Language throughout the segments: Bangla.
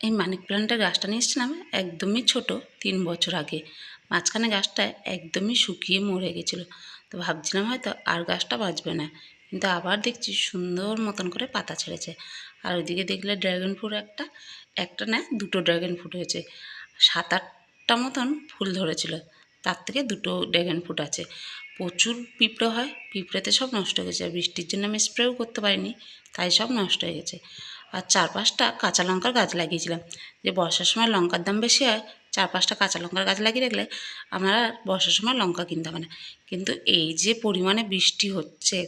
এই মানিক প্ল্যান্টের গাছটা নিয়ে এসেছিলাম একদমই ছোট তিন বছর আগে। মাঝখানে গাছটা একদমই শুকিয়ে মরে গেছিল। তো ভাবছিলাম হয়তো আর গাছটা বাঁচবে না। কিন্তু আবার দেখছি সুন্দর মতন করে পাতা ছেড়েছে। আর ওইদিকে দেখলে ড্রাগন ফ্রুট একটা একটা না দুটো ড্রাগন ফ্রুট হয়েছে। সাত আটটা মতন ফুল ধরেছিল। তার থেকে দুটো ড্রাগন ফ্রুট আছে। প্রচুর পিঁপড়ে হয়, পিঁপড়েতে সব নষ্ট হয়ে গেছে। বৃষ্টির জন্য আমি স্প্রেও করতে পারিনি, তাই সব নষ্ট হয়ে গেছে। আর চার পাঁচটা কাঁচা লঙ্কার গাছ লাগিয়েছিলাম। যে বর্ষার সময় লঙ্কার দাম বেশি হয় চার পাঁচটা কাঁচা লঙ্কার গাছ লাগিয়ে রাখলে আমার বর্ষার সময় লঙ্কা কিনতে হবে না। কিন্তু এই যে পরিমাণে বৃষ্টি হচ্ছে,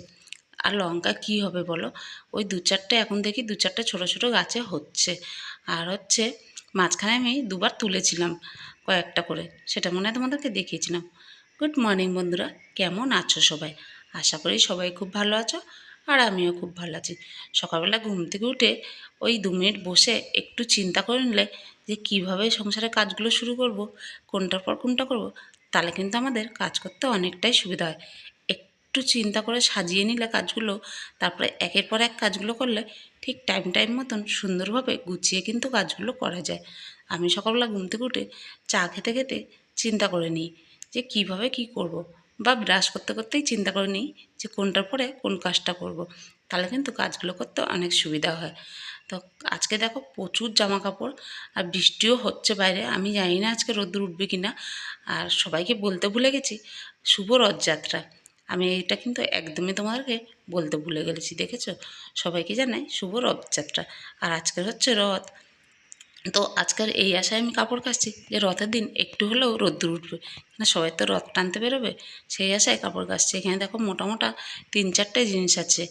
আর লঙ্কা কি হবে বলো? ওই দু চারটে এখন দেখি দু চারটে ছোটো ছোটো গাছে হচ্ছে। আর হচ্ছে মাঝখানে আমি দুবার তুলেছিলাম কয়েকটা করে, সেটা মনে হয় তোমাদেরকে দেখিয়েছিলাম। গুড মর্নিং বন্ধুরা, কেমন আছো সবাই? আশা করি সবাই খুব ভালো আছো। আর আমিও খুব ভালো আছি। সকালবেলা ঘুম থেকে উঠে ওই দু মিনিট বসে একটু চিন্তা করে নিলে যে কীভাবে সংসারের কাজগুলো শুরু করব, কোনটার পর কোনটা করব, তাহলে কিন্তু আমাদের কাজ করতে অনেকটাই সুবিধা হয়। একটু চিন্তা করে সাজিয়ে নিলে কাজগুলো, তারপরে একের পর এক কাজগুলো করলে ঠিক টাইম টাইম মতন সুন্দরভাবে গুছিয়ে কিন্তু কাজগুলো করা যায়। আমি সকালবেলা ঘুম থেকে উঠে চা খেতে খেতে চিন্তা করে নিই যে কীভাবে কি করব। বা ব্রাশ করতে করতেই চিন্তা করে নিই যে কোনটার পরে কোন কাজটা করব। তাহলে কিন্তু কাজগুলো করতে অনেক সুবিধা হয়। তো আজকে দেখো প্রচুর জামা কাপড় আর বৃষ্টিও হচ্ছে বাইরে। আমি জানি না আজকে রোদ্দুর উঠবে কি না আর সবাইকে বলতে ভুলে গেছি, শুভ রথযাত্রা। আমি এটা কিন্তু একদমই তোমাদেরকে বলতে ভুলে গেলেছি, দেখেছ? সবাইকে জানাই শুভ রথযাত্রা। আর আজকের হচ্ছে রথ। তো আজকের এই আশায় আমি কাপড় কাচ্ছি যে রথের দিন একটু হলেও রোদ্দুর উঠবে। না, সবাই তো রথ টানতে বেরোবে, সেই আশায় কাপড় কাচ্ছি। এখানে দেখো মোটা মোটা তিন চারটে জিনিস আছে।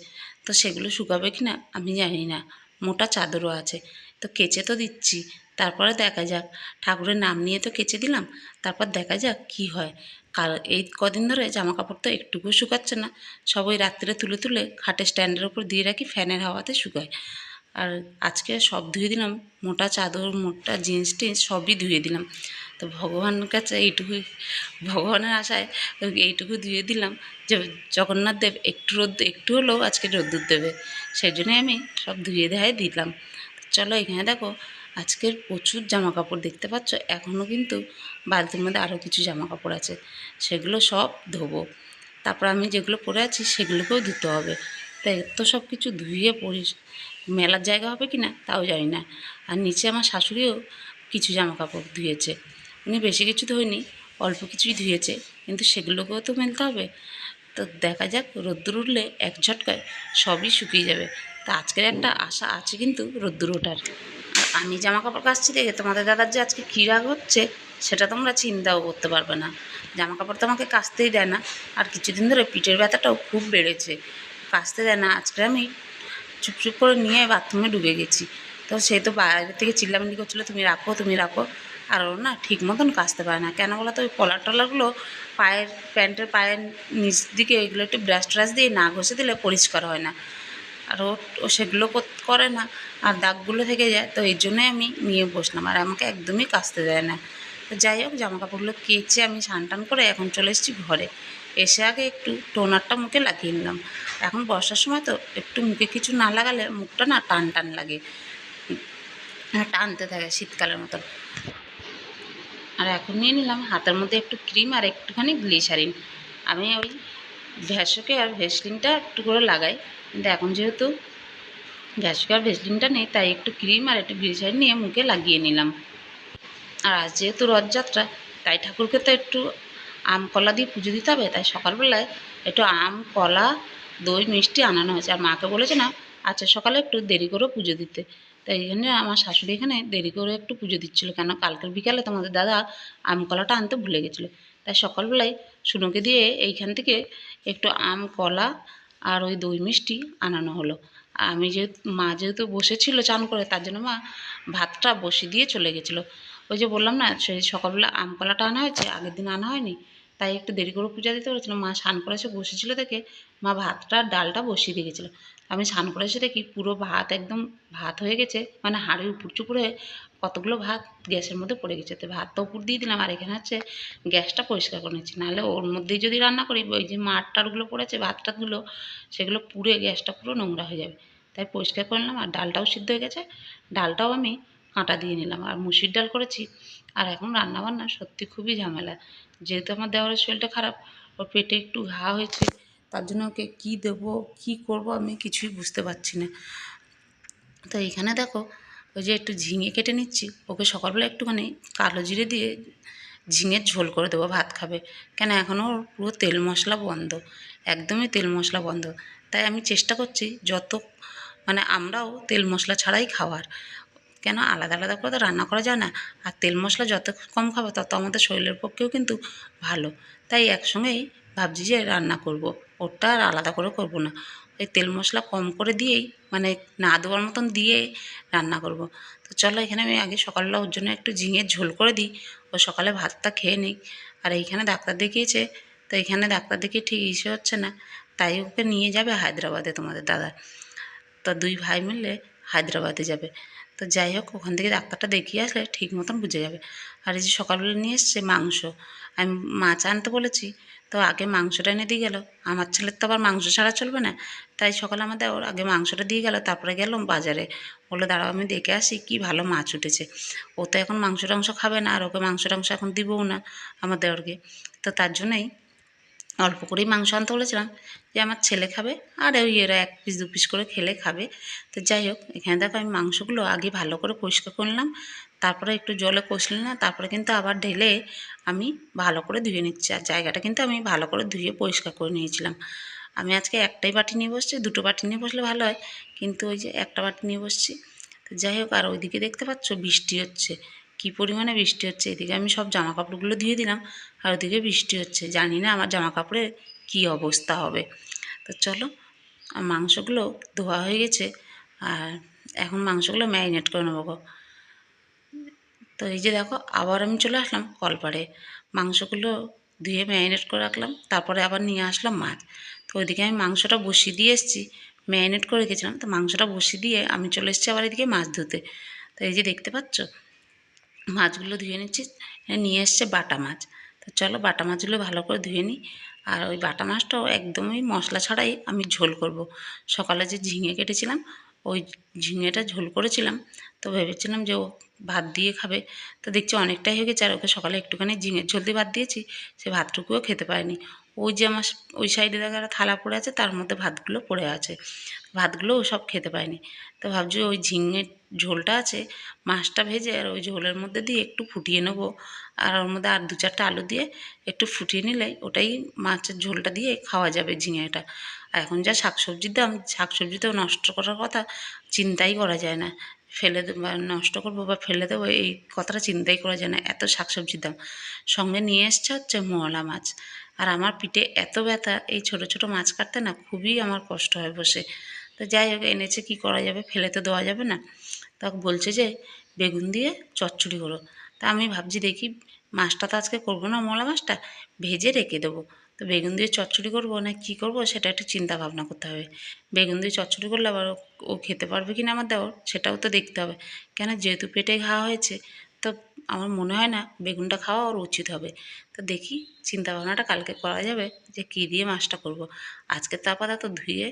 তো সেগুলো শুকাবে কি না আমি জানি না। মোটা চাদরও আছে। তো কেচে তো দিচ্ছি, তারপরে দেখা যাক। ঠাকুরের নাম নিয়ে তো কেচে দিলাম, তারপর দেখা যাক কি হয়। কাল, এই কদিন ধরে জামা কাপড় তো একটুকুও শুকাচ্ছে না। সব ওই রাত্রে তুলে তুলে খাটের স্ট্যান্ডের ওপর দিয়ে রাখি, ফ্যানের হাওয়াতে শুকায়। আর আজকে সব ধুয়ে দিলাম, মোটা চাদর, মোটা জিন্স টিন্স সবই ধুয়ে দিলাম। তো ভগবানের কাছে এইটুকু ভগবানের আশায় এইটুকু ধুয়ে দিলাম যে জগন্নাথ দেব একটু রোদ, একটু হলেও আজকে রোদ্দুর দেবে। সেই জন্যই আমি সব ধুয়ে দেখায় দিলাম। চলো এখানে দেখো, আজকের প্রচুর জামা কাপড় দেখতে পাচ্ছ এখনও কিন্তু বালতির মধ্যে আরও কিছু জামা কাপড় আছে, সেগুলো সব ধোবো। তারপর আমি যেগুলো পরে আছি সেগুলোকেও ধুতে হবে। তাই তো সব কিছু ধুয়ে পরিস মেলার জায়গা হবে কি না, তাও জানি না। আর নিচে আমার শাশুড়িও কিছু জামা কাপড় ধুয়েছে। উনি বেশি কিছু ধোয়নি, অল্প কিছুই ধুয়েছে, কিন্তু সেগুলোকেও তো মেলতে হবে। তো দেখা যাক, রোদ্দুর উঠলে এক ঝটকায় সবই শুকিয়ে যাবে। তা আজকের একটা আশা আছে কিন্তু রোদ্দুর ওঠার। আর আমি জামা কাপড় কাচছি দেখে তোমাদের দাদার যে আজকে কী রাগ হচ্ছে, সেটা তোমরা চিন্তাও করতে পারবে না। জামা কাপড় তো আমাকে কাচতেই দেয় না, আর কিছুদিন ধরে পিঠের ব্যথাটাও খুব বেড়েছে। কাচতে দেয় না, আজকে আমি চুপ চুপ করে নিয়ে বাথরুমে ডুবে গেছি। তো সে তো বাইরে থেকে চিল্লামিল্লি করছিল, তুমি রাখো তুমি রাখো। আর ও না ঠিক মতন কাচতে পারে না। কেন বলো তো, ওই কলার টলারগুলো পায়ের, প্যান্টের পায়ের নিচ দিকে ওইগুলো একটু ব্রাশ ট্রাশ দিয়ে না ঘষে দিলে পরিষ্কার হয় না। আর ও ও সেগুলো করে না। আর দাগগুলো থেকে যায়, তো এই জন্যই আমি নিয়ে বসলাম। আর আমাকে একদমই কাচতে দেয় না। তো যাই হোক জামা কাপড়গুলো কেচে আমি স্নান টান করে এখন চলে এসেছি ঘরে। এসে আগে একটু টোনারটা মুখে লাগিয়ে নিলাম। এখন বর্ষার সময় তো একটু মুখে কিছু না লাগালে মুখটা না টান টান লাগে। টানতে থাকে শীতকালের মতন আর এখন নিয়ে নিলাম, হাতের মধ্যে একটু ক্রিম আর একটুখানি গ্লিসারিন। আমি ওই ভ্যাসকে আর ভেসলিনটা একটু করে লাগাই। কিন্তু এখন যেহেতু ভ্যাসকে আর ভেসলিনটা নেই, তাই একটু ক্রিম আর একটু গ্লিসারিন নিয়ে মুখে লাগিয়ে নিলাম। আর আজ যেহেতু রথযাত্রা, তাই ঠাকুরকে তো একটু আম কলা দিয়ে পুজো দিতে হবে, তাই সকালবেলায় একটু আম, কলা, দই, মিষ্টি আনানো হয়েছে। আর মাকে বলেছে না আচ্ছা সকালে একটু দেরি করে পুজো দিতে। তাই এই জন্য আমার শাশুড়ি এখানে দেরি করে একটু পুজো দিচ্ছিল কেন কালকের বিকালে তোমাদের দাদা আম কলাটা আনতে ভুলে গেছিল। তাই সকালবেলায় শুনোকে দিয়ে এইখান থেকে একটু আম, কলা আর ওই দই, মিষ্টি আনানো হলো। আমি যেহেতু, মা যেহেতু বসেছিল চান করে, তার জন্য মা ভাতটা বসিয়ে দিয়ে চলে গেছিল। ওই যে বললাম না, সেই সকালবেলা আম কলাটা আনা হয়েছে, আগের দিন আনা হয়নি। তাই একটু দেরি করে পূজা দিতে বলেছিলাম মা স্নান করে এসে বসেছিল দেখে মা ভাতটা, ডালটা বসিয়ে দিয়ে গেছিল। আমি স্নান করে এসে দেখি পুরো ভাত একদম ভাত হয়ে গেছে মানে হাঁড়ির উপর চুপুর হয়ে কতগুলো ভাত গ্যাসের মধ্যে পড়ে গেছে। তো ভাতটা উপর দিয়ে দিলাম, আর এখানে হচ্ছে গ্যাসটা পরিষ্কার করে নিচ্ছি। নাহলে ওর মধ্যেই যদি রান্না করি, ওই যে মাঠ টাটগুলো পড়েছে ভাত টাতগুলো সেগুলো পুড়ে গ্যাসটা পুরো নোংরা হয়ে যাবে। তাই পরিষ্কার করে নিলাম, আর ডালটাও সিদ্ধ হয়ে গেছে। ডালটাও আমি আটা দিয়ে নিলাম। আর মুসুর ডাল করেছি। আর এখন রান্নাবান্না সত্যি খুবই ঝামেলা। যেহেতু আমার দেওয়ারের শরীরটা খারাপ, ওর পেটে একটু ঘা হয়েছে, তার জন্য ওকে কী দেবো, কী করব আমি কিছুই বুঝতে পারছি না। তো এইখানে দেখো, ওই যে একটু ঝিঙে কেটে নিচ্ছি, ওকে সকালবেলা একটুখানি কালো জিরে দিয়ে ঝিঙের ঝোল করে দেবো, ভাত খাবে। কেন এখনও ওর পুরো তেল মশলা বন্ধ, একদমই তেল মশলা বন্ধ। তাই আমি চেষ্টা করছি যত মানে আমরাও তেল মশলা ছাড়াই খাওয়ার। কেন আলাদা আলাদা করে তো রান্না করা যায় না? আর তেল মশলা যত কম খাব, তত আমাদের শরীরের পক্ষেও কিন্তু ভালো। তাই একসঙ্গেই ভাবছি যে রান্না করব। ওটা আর আলাদা করে করব না। ওই তেল মশলা কম করে দিয়েই মানে না দেওয়ার মতন দিয়ে রান্না করব। তো চলো, এখানে আমি আগে সকালবেলা ওর জন্য একটু ঝিঙের ঝোল করে দিই। ও সকালে ভাতটা খেয়ে নিই আর এইখানে ডাক্তার দেখিয়েছে। তো এখানে ডাক্তার দেখিয়ে ঠিক ইসে হচ্ছে না। তাই ওকে নিয়ে যাবে হায়দ্রাবাদে তোমাদের দাদা তো দুই ভাই মিলে হায়দ্রাবাদে যাবে। তো যাই হোক, ওখান থেকে ডাক্তারটা দেখিয়ে আসলে ঠিক মতন বুঝে যাবে। আর এই যে সকালবেলা নিয়ে এসছে মাংস, আমি মাছ আনতে বলেছি, তো আগে মাংসটা এনে দিয়ে গেল। আমার ছেলের তো আবার মাংস ছাড়া চলবে না, তাই সকালে আমাদের ওর আগে মাংসটা দিয়ে গেল, তারপরে গেলাম বাজারে। বলে দাঁড়াও, আমি দেখে আসি কি ভালো মাছ উঠেছে। ও তো এখন মাংস টাংস খাবে না, আর ওকে মাংস টাংস এখন দিবও না আমার দেওরকে তো তার জন্যই অল্প করেই মাংস আনতে বলেছিলাম যে আমার ছেলে খাবে আর ওই এরা এক পিস দু পিস করে খেলে খাবে। তো যাই হোক, এখানে দেখো আমি মাংসগুলো আগে ভালো করে পরিষ্কার করলাম তারপরে একটু জলে কষলি না, তারপরে কিন্তু আবার ঢেলে আমি ভালো করে ধুয়ে নিচ্ছি। আর জায়গাটা কিন্তু আমি ভালো করে ধুয়ে পরিষ্কার করে নিয়েছিলাম। আমি আজকে একটাই বাটি নিয়ে বসছি, দুটো বাটি নিয়ে বসলে ভালো হয়, কিন্তু ওই যে একটা বাটি নিয়ে বসছি। তো যাই হোক, আর ওইদিকে দেখতে পাচ্ছ বৃষ্টি হচ্ছে। কী পরিমাণে বৃষ্টি হচ্ছে? এদিকে আমি সব জামা কাপড়গুলো ধুয়ে দিলাম আর ওদিকে বৃষ্টি হচ্ছে। জানি না আমার জামা কাপড়ের কী অবস্থা হবে। তো চলো মাংসগুলো ধোয়া হয়ে গেছে আর এখন মাংসগুলো ম্যারিনেট করে নেব। তো এই যে দেখো, আবার আমি চলে আসলাম কলপাড়ে। মাংসগুলো ধুয়ে ম্যারিনেট করে রাখলাম, তারপরে আবার নিয়ে আসলাম মাছ। তো ওইদিকে আমি মাংসটা বসিয়ে দিয়ে এসেছি, ম্যারিনেট করে রেখেছিলাম। তো মাংসটা বসিয়ে দিয়ে আমি চলে এসেছি আবার এদিকে মাছ ধুতে। তো এই যে দেখতে পাচ্ছ মাছগুলো ধুয়ে নিচ্ছি। নিয়ে এসছে বাটা মাছ। তো চলো বাটা মাছগুলো ভালো করে ধুয়ে নিই। আর ওই বাটা মাছটাও একদমই মশলা ছাড়াই আমি ঝোল করব। সকালে যে ঝিঙে কেটেছিলাম, ওই ঝিঙেটা ঝোল করেছিলাম। তো ভেবেছিলাম যে ও ভাত দিয়ে খাবে। তো দেখছি অনেকটাই হয়ে গেছে। আর ওকে সকালে একটুখানি ঝিঙের ঝোল দিয়ে ভাত দিয়েছি। সে ভাতটুকুও খেতে পারেনি। ওই যে আমার ওই সাইডে দেখা একটা থালা পড়ে আছে, তার মধ্যে ভাতগুলো পড়ে আছে। ভাতগুলো ও সব খেতে পায়নি। তো ভাবছি ওই ঝিঙের ঝোলটা আছে, মাছটা ভেজে আর ওই ঝোলের মধ্যে দিয়ে একটু ফুটিয়ে নেব। আর ওর মধ্যে আর দু চারটা আলু দিয়ে একটু ফুটিয়ে নিলে ওটাই মাছের ঝোলটা দিয়ে খাওয়া যাবে ঝিঙেটা। এখন যা শাকসবজির দাম, শাকসবজিতেও নষ্ট করার কথা, চিন্তাই করা যায় না। ফেলে দেবো বা নষ্ট করব বা ফেলে দেবো, এই কথাটা চিন্তাই করা যায় না, এত শাকসবজির দাম। সঙ্গে নিয়ে এসছে হচ্ছে মলা মাছ। আর আমার পিঠে এত ব্যথা, এই ছোট ছোট মাছ কাটতে না খুবই আমার কষ্ট হয় বসে। তো যাই হোক, এনেছে, কি করা যাবে? ফেলে তো দেওয়া যাবে না। তা বলছে যে, বেগুন দিয়ে চচ্চড়ি করো। তা আমি ভাবছি দেখি মাছটা তো আজকে করব না মলা মাছটা ভেজে রেখে দেবো। তো বেগুন দিয়ে চচ্চড়ি করব না কী করব সেটা একটু চিন্তা ভাবনা করতে হবে। বেগুন দিয়ে চচ্চড়ি করলে আবার ও- খেতে পারবে কি না আমার দেওয়ার সেটাও তো দেখতে হবে। কেন যেহেতু পেটে ঘা হয়েছে, তো আমার মনে হয় না বেগুনটা খাওয়া ওর উচিত হবে। তো দেখি চিন্তা ভাবনাটা কালকে করা যাবে যে কী দিয়ে মাছটা করব। আজকে তো আপাতত ধুয়ে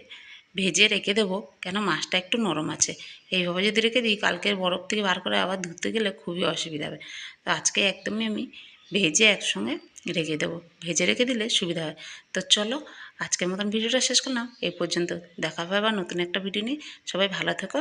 ভেজে রেখে দেবো, কেন মাছটা একটু নরম আছে। এইভাবে যদি রেখে দিই, কালকের বরফ থেকে বার করে আবার ধুতে গেলে খুবই অসুবিধা হবে। তো আজকে একদমই আমি ভেজে একসঙ্গে রেখে দেবো। ভেজে রেখে দিলে সুবিধা হয়। তো চলো, আজকের মতন ভিডিওটা শেষ করলাম। এই পর্যন্ত দেখা হবে আবার নতুন একটা ভিডিও নিয়ে। সবাই ভালো থেকো।